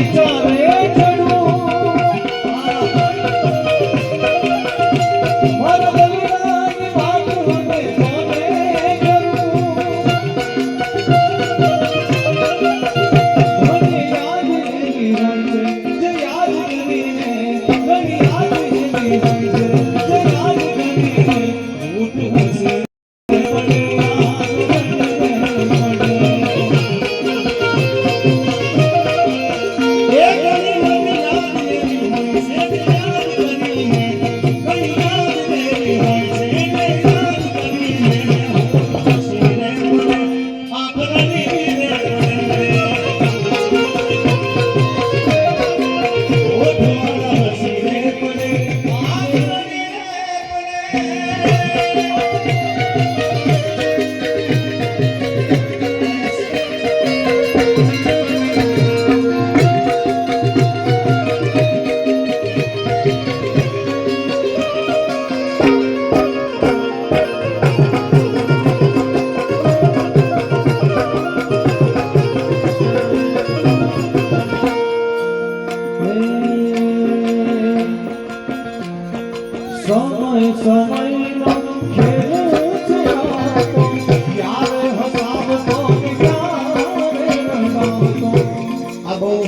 Thank you.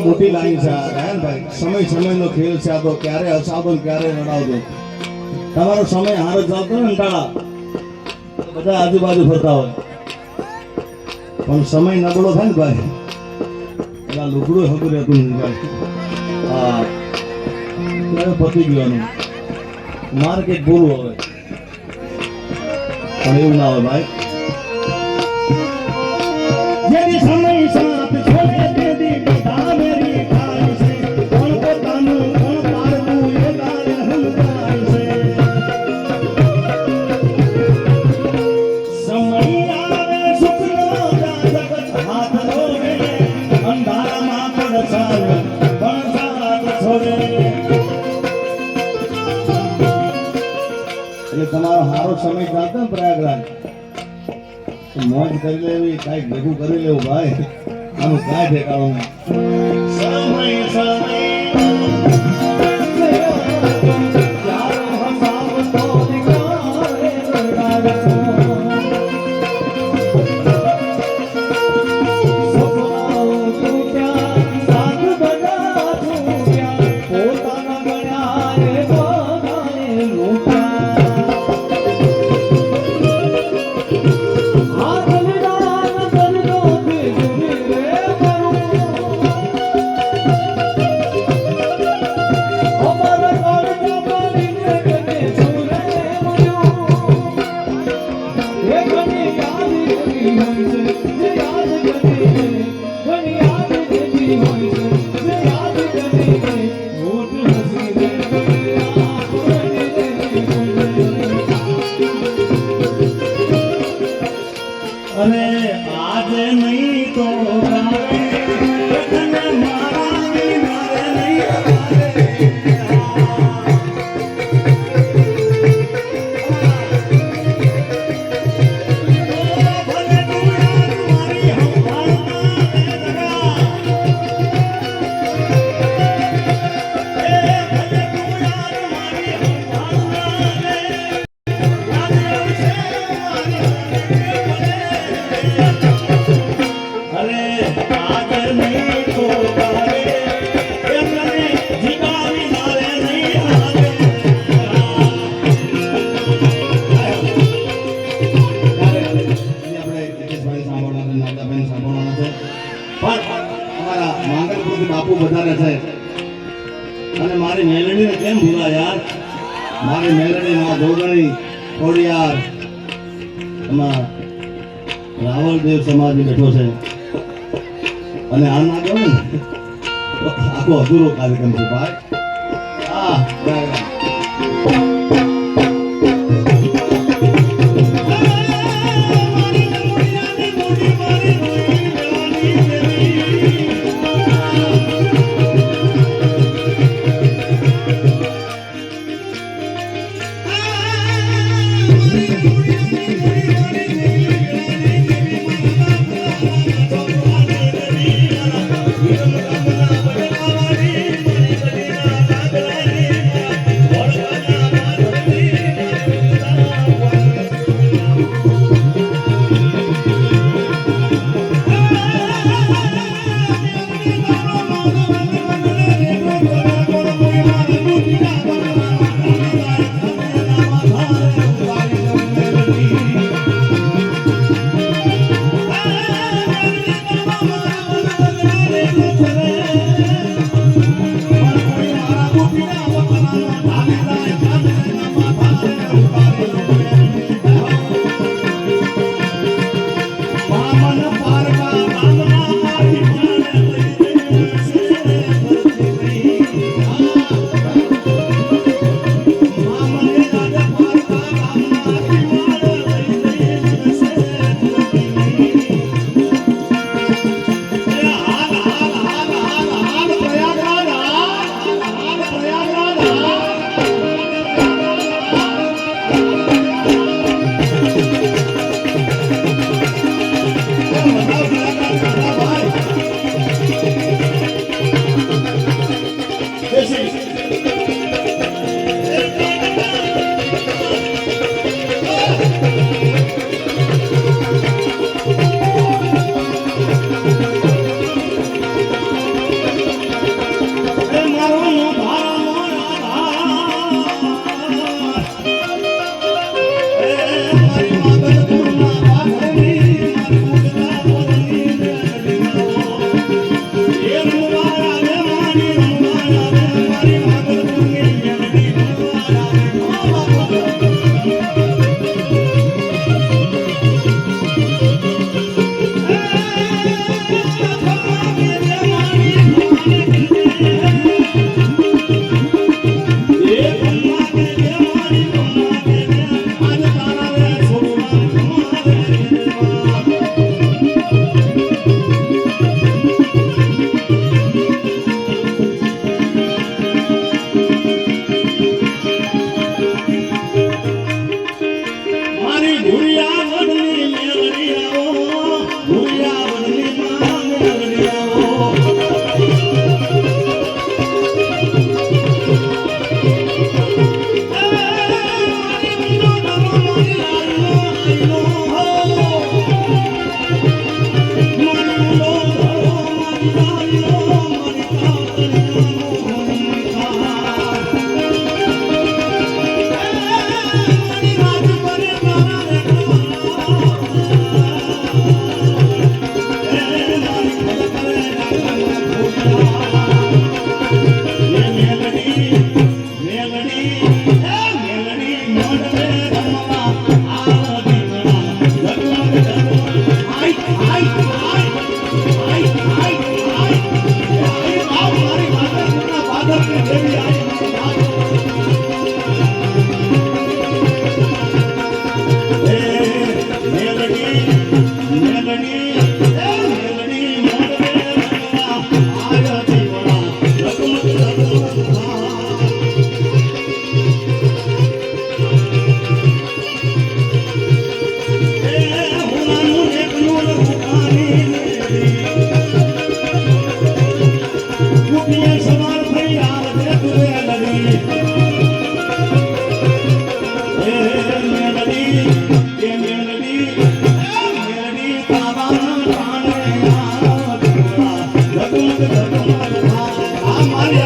મોટી line છે રાયનભાઈ સમય સમયનો ખેલ છે આ તો. ક્યારે હસાવો ક્યારે રડાવજો તમારો સમય હારો ચાલતો ને ટાળા બધા આજુબાજુ ફરતા હોય. પણ સમય નબળો થાય ને ભાઈ. પેલા લુકડું હગું રહેતું હા. પતી ગયું માર્ગ કે ગુરુ હવે. પણ એવું ના હોય ભાઈ. સમય સાથ છોડે કાંઈક ભેગું કરી લેવું ભાઈ. આનું કાંઈ ઠેકાણું মনে બાપુ વધારે છે. અને મારી મેલડીને કેમ ભૂલા યાર મારી મેલડી માં ધોગણી ખોડિયાર એમાં રાવળદેવ સમાજ બેઠો છે. અને આમાં ના ગમે આખો અધૂરો કાર્યક્રમ છે ભાઈ. આ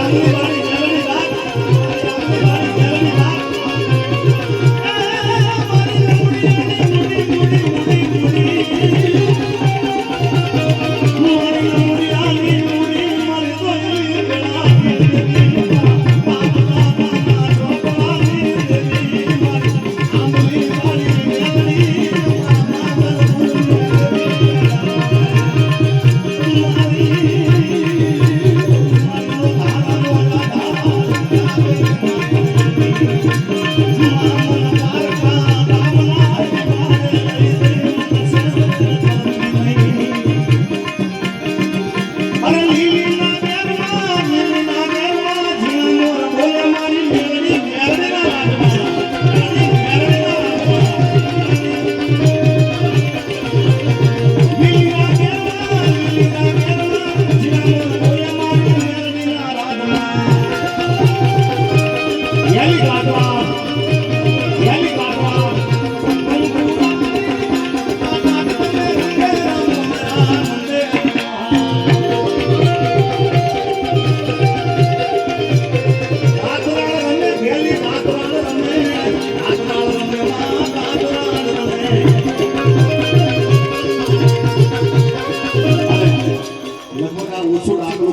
Thank you.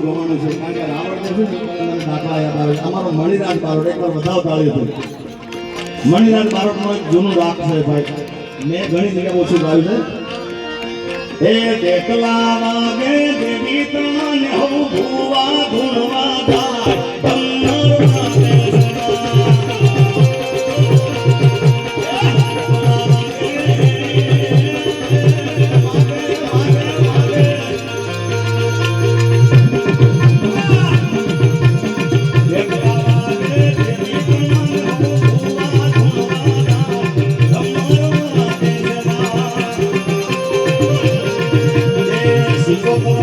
ગમવાનું છે. કારણ કે રાવણને શું દાખલા યાદ આવે. અમારો મણિરાજ બારોટ એકવાર વધાવ તાળ્યું હતું મણિરાજ બારોટનો એક જૂનું રાખ છે ભાઈ. મેં ઘણી જગ્યાએ ઓછું ગાયું છે. એ દેખલા વાગે દેવી તને હું ભૂ Oh.